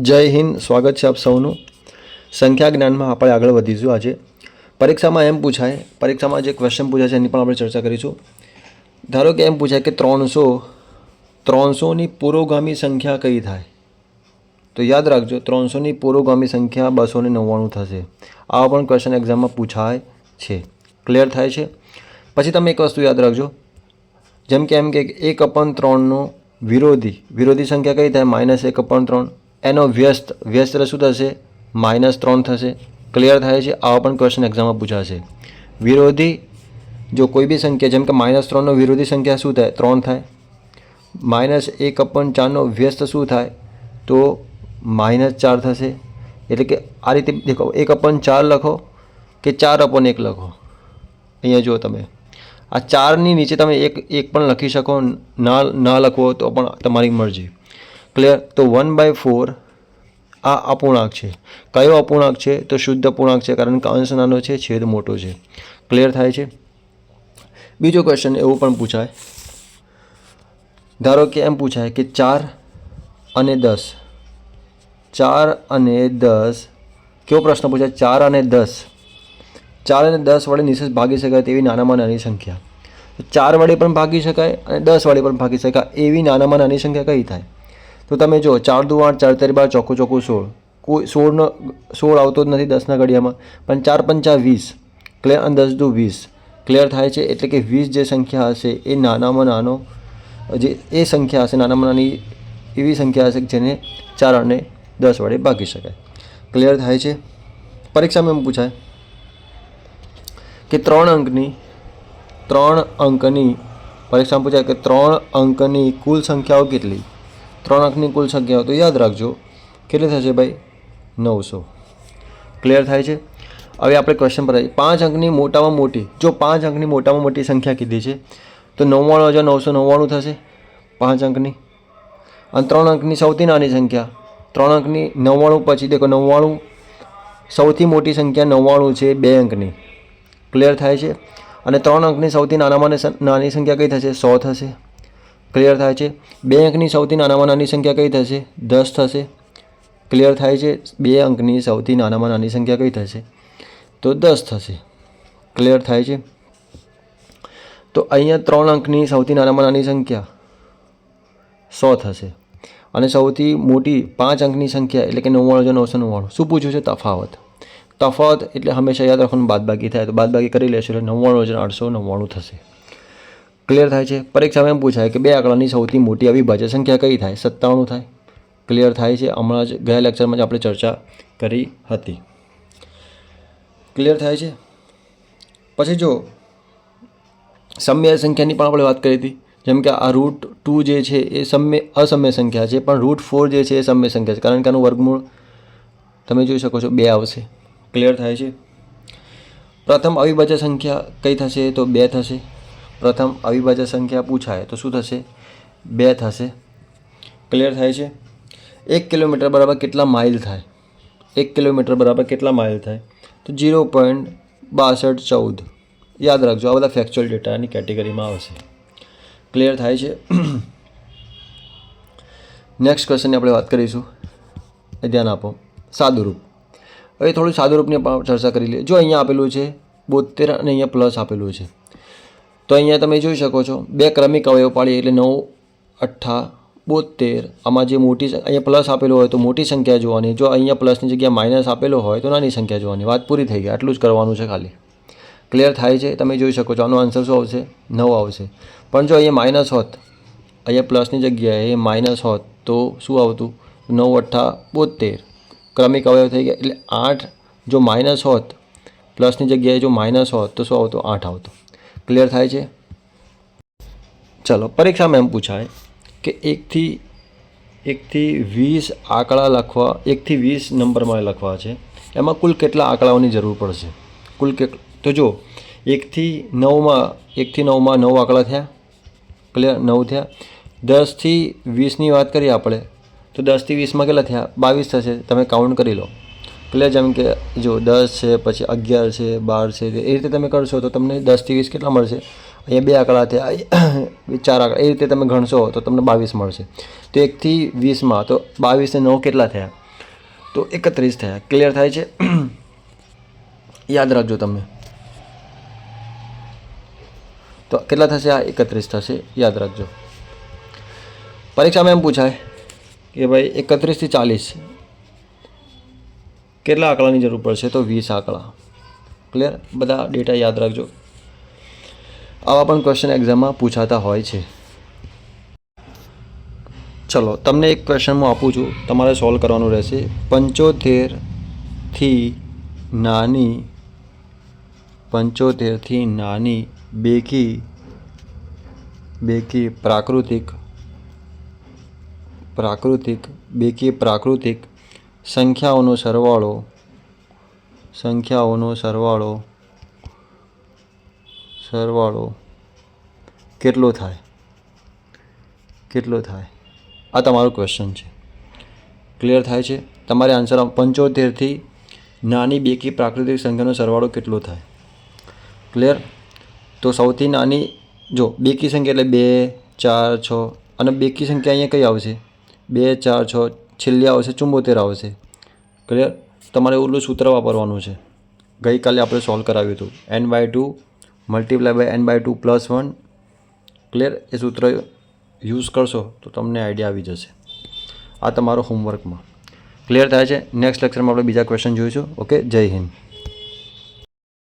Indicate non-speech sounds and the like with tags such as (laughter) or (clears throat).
જય હિન્દ, સ્વાગત છે આપ સૌનું. સંખ્યા જ્ઞાનમાં આપણે આગળ વધીશું આજે. પરીક્ષામાં એમ પૂછાય, પરીક્ષામાં જે ક્વેશ્ચન પૂછાય છે એની પણ આપણે ચર્ચા કરીશું. ધારો કે એમ પૂછાય કે ત્રણસો, ત્રણસોની પુરોગામી સંખ્યા કઈ થાય? તો યાદ રાખજો, ત્રણસોની પુરોગામી સંખ્યા બસો ને નવ્વાણું થશે. આવા પણ ક્વેશ્ચન એક્ઝામમાં પૂછાય છે. ક્લિયર થાય છે? પછી તમે એક વસ્તુ યાદ રાખજો. જેમ કે એમ કે એક અપન ત્રણનો વિરોધી. વિરોધી સંખ્યા કઈ થાય? માઇનસ એક અપન ત્રણ. એનો વ્યસ્ત વ્યસ્ત શું થશે? માઇનસ ત્રણ થશે. ક્લિયર થાય છે? આવા પણ ક્વેશ્ચન એક્ઝામમાં પૂછાશે. વિરોધી, જો કોઈ બી સંખ્યા, જેમ કે માઇનસ ત્રણનો વિરોધી સંખ્યા શું થાય? ત્રણ થાય. માઇનસ એક અપન ચારનો વ્યસ્ત શું થાય? તો માઇનસ ચાર થશે. એટલે કે આ રીતે, દેખો, એક અપન ચાર લખો કે ચાર અપન એક લખો? અહીંયા જુઓ તમે. આ ચારની નીચે તમે એક એક પણ લખી શકો. ના ના લખવો તો પણ તમારી મરજી. ક્લિયર તો વન બાય ફોર આ અપૂર્ણાંક છે. કયો અપૂર્ણાંક છે? તો શુદ્ધ અપૂર્ણાંક છે, કારણ કે અંશ નાનો છે, છેદ મોટો છે. ક્લિયર થાય છે? બીજો ક્વેશ્ચન એવું પણ પૂછાય. ધારો કે એમ પૂછાય કે ચાર અને દસ. ચાર અને દસ. કેવો પ્રશ્ન પૂછાય? ચાર અને દસ. ચાર અને દસ વડે નિશેષ ભાગી શકાય તેવી નાનામાં નાની સંખ્યા. ચાર વડે પણ ભાગી શકાય અને દસ વડે પણ ભાગી શકાય. એવી નાનામાં નાની સંખ્યા કઈ થાય? તો તમે જો ચાર દુ આઠ ચાર તેર બાર ચોખ્ખું ચોખ્ખું સોળ. કોઈ સોળનો સોળ આવતો જ નથી દસના ઘડિયામાં. પણ ચાર પંચા વીસ. ક્લિયર અને દસ દુ વીસ. ક્લિયર થાય છે એટલે કે વીસ જે સંખ્યા હશે એ નાનામાં નાનો, જે એ સંખ્યા હશે, નાનામાં નાની એવી સંખ્યા હશે જેને ચાર અને દસ વડે ભાગી શકાય. ક્લિયર થાય છે? પરીક્ષામાં એમ પૂછાય કે ત્રણ અંકની ત્રણ અંકની, પરીક્ષામાં પૂછાય કે ત્રણ અંકની કુલ સંખ્યાઓ કેટલી? ત્રણ અંકની કુલ સંખ્યાઓ તો યાદ રાખજો. કેટલી થશે ભાઈ? નવસો. ક્લિયર થાય છે? હવે આપણે ક્વેશ્ચન પર આવીએ. પાંચ અંકની મોટામાં મોટી, જો પાંચ અંકની મોટામાં મોટી સંખ્યા કીધી છે, તો નવ્વાણું હજાર નવસો નવ્વાણું થશે પાંચ અંકની. અને ત્રણ અંકની સૌથી નાની સંખ્યા, ત્રણ અંકની નવ્વાણું, પછી દેખો નવ્વાણું, સૌથી મોટી સંખ્યા નવ્વાણું છે બે અંકની. ક્લિયર થાય છે? અને ત્રણ અંકની સૌથી નાનામાં નાની સંખ્યા કઈ થશે? સો થશે. ક્લિયર થાય છે? બે અંકની સૌથી નાનામાં નાની સંખ્યા કઈ થશે? દસ થશે. ક્લિયર થાય છે? બે અંકની સૌથી નાનામાં નાની સંખ્યા કઈ થશે? તો દસ થશે. ક્લિયર થાય છે? તો અહીંયા ત્રણ અંકની સૌથી નાનામાં નાની સંખ્યા સો થશે. અને સૌથી મોટી પાંચ અંકની સંખ્યા, એટલે કે નવ્વાણું હજાર નવસો નવ્વાણું. શું પૂછ્યું છે? તફાવત. તફાવત એટલે હંમેશા યાદ રાખવાનું બાદબાકી થાય. તો બાદબાકી કરી લેશો એટલે નવ્વાણું હજાર આઠસો નવ્વાણું થશે. ક્લિયર થાય છે? પરીક્ષામાં એમ પૂછાય કે બે આંકડાની સૌથી મોટી અવિભાજ્ય સંખ્યા કઈ થાય? સત્તાણું થાય. ક્લિયર થાય છે? હમણાં જ ગયા લેક્ચરમાં જ આપણે ચર્ચા કરી હતી. ક્લિયર થાય છે? પછી જો, સમય સંખ્યાની પણ આપણે વાત કરી હતી. જેમ કે આ રૂટ ટુ જે છે એ સમય, અસમય સંખ્યા છે, પણ રૂટ ફોર જે છે એ સમય સંખ્યા છે. કારણ કે આનું વર્ગમૂળ તમે જોઈ શકો છો, બે આવશે. ક્લિયર થાય છે? પ્રથમ અવિભાજ્ય સંખ્યા કઈ થશે? તો બે થશે. પ્રથમ અવિભાજ્ય સંખ્યા પૂછાય તો શું થશે? બે થશે. ક્લિયર થાય છે? એક કિલોમીટર બરાબર કેટલા માઇલ થાય? એક કિલોમીટર બરાબર કેટલા માઇલ થાય? તો જીરો પોઈન્ટ બાસઠ ચૌદ. યાદ રાખજો, આ બધા ફેક્ચ્યુઅલ ડેટાની કેટેગરીમાં આવશે. ક્લિયર થાય છે? નેક્સ્ટ ક્વેશ્ચનની આપણે વાત કરીશું. એ ધ્યાન આપો. સાદુરૂપ હવે થોડું સાદુરૂપની ચર્ચા કરી લઈએ. જો અહીંયા આપેલું છે બોતેર અને અહીંયા પ્લસ આપેલું છે. તો અહીંયા તમે જોઈ શકો છો, બે ક્રમિક અવયવ પાડીએ એટલે નવ, અઠ્ઠા બોતેર આમાં જે મોટી અહીંયા પ્લસ આપેલો હોય તો મોટી સંખ્યા જોવાની. જો અહીંયા પ્લસની જગ્યાએ માઇનસ આપેલો હોય તો નાની સંખ્યા જોવાની. વાત પૂરી થઈ ગઈ. આટલું જ કરવાનું છે ખાલી. ક્લિયર થાય છે? તમે જોઈ શકો છો. આનો આન્સર શું આવશે? નવ આવશે. પણ જો અહીંયા માઇનસ હોત, અહીંયા પ્લસની જગ્યાએ માઇનસ હોત તો શું આવતું? નવ, અઠ્ઠા બોતેર ક્રમિક અવયવ થઈ ગયા. એટલે આઠ જો માઇનસ હોત, પ્લસની જગ્યાએ જો માઇનસ હોત તો શું આવતું? આઠ આવતું. ક્લિયર થાય છે? ચલો, પરીક્ષામાં એમ પૂછાય કે એકથી એકથી વીસ આંકડા લખવા, એકથી વીસ નંબરમાં લખવા છે, એમાં કુલ કેટલા આંકડાઓની જરૂર પડશે? કુલ કે, તો જો એકથી નવમાં એકથી નવમાં નવ આંકડા થયા ક્લિયર નવ થયા. દસથી વીસની વાત કરીએ આપણે, તો દસથી વીસમાં કેટલા થયા? બાવીસ થશે, તમે કાઉન્ટ કરી લો. ક્લિયર જેમ કે જો દસ છે, પછી અગિયાર છે, બાર છે, એ રીતે તમે કરશો તો તમને દસથી વીસ કેટલા મળશે? અહીંયા બે આંકડા થયા ચાર આંકડા. એ રીતે તમે ગણશો તો તમને બાવીસ મળશે. તો એકથી વીસમાં તો બાવીસ ને નવ કેટલા થયા? તો એકત્રીસ થયા. ક્લિયર થાય છે? (clears throat) યાદ રાખજો તમે તો કેટલા થશે? આ એકત્રીસ થશે. યાદ રાખજો. પરીક્ષામાં એમ પૂછાય કે ભાઈ એકત્રીસથી ચાલીસ કેટલા આંકડાની જરૂર પડશે તો વીસ આંકડા. ક્લિયર બધા ડેટા યાદ રાખજો. આવા પણ ક્વેશ્ચન એક્ઝામમાં પૂછાતા હોય છે. ચલો, તમને એક ક્વેશ્ચન હું આપું છું. તમારે સોલ્વ કરવાનું રહેશે. પંચોતેરથી નાની પંચોતેરથી નાની બેકી બેકી પ્રાકૃતિક પ્રાકૃતિક, બેકી પ્રાકૃતિક સંખ્યાઓનો સરવાળો સંખ્યાઓનો સરવાળો સરવાળો કેટલો થાય? કેટલો થાય? આ તમારો ક્વેશ્ચન છે. ક્લિયર થાય છે? તમારે આન્સર પંચોતેરથી નાની બેકી પ્રાકૃતિક સંખ્યાનો સરવાળો કેટલો થાય? ક્લિયર તો સૌથી નાની, જો, બેકી સંખ્યા એટલે બે, ચાર, છ, અને બેકી સંખ્યા અહીંયા કઈ આવશે? બે, ચાર, છ છેલ્લી આવશે ચુંબોતેર આવશે. ક્લિયર તમારે ઓલું સૂત્ર વાપરવાનું છે. ગઈકાલે આપણે સોલ્વ કરાવ્યું હતું. N by two multiply by N by two plus one clear એ સૂત્ર યુઝ કરશો તો તમને આઈડિયા આવી જશે. આ તમારો હોમવર્કમાં ક્લિયર થાય છે? નેક્સ્ટ લેક્ચરમાં આપણે બીજા ક્વેશ્ચન જોઈશું. ઓકે જય હિન્દ.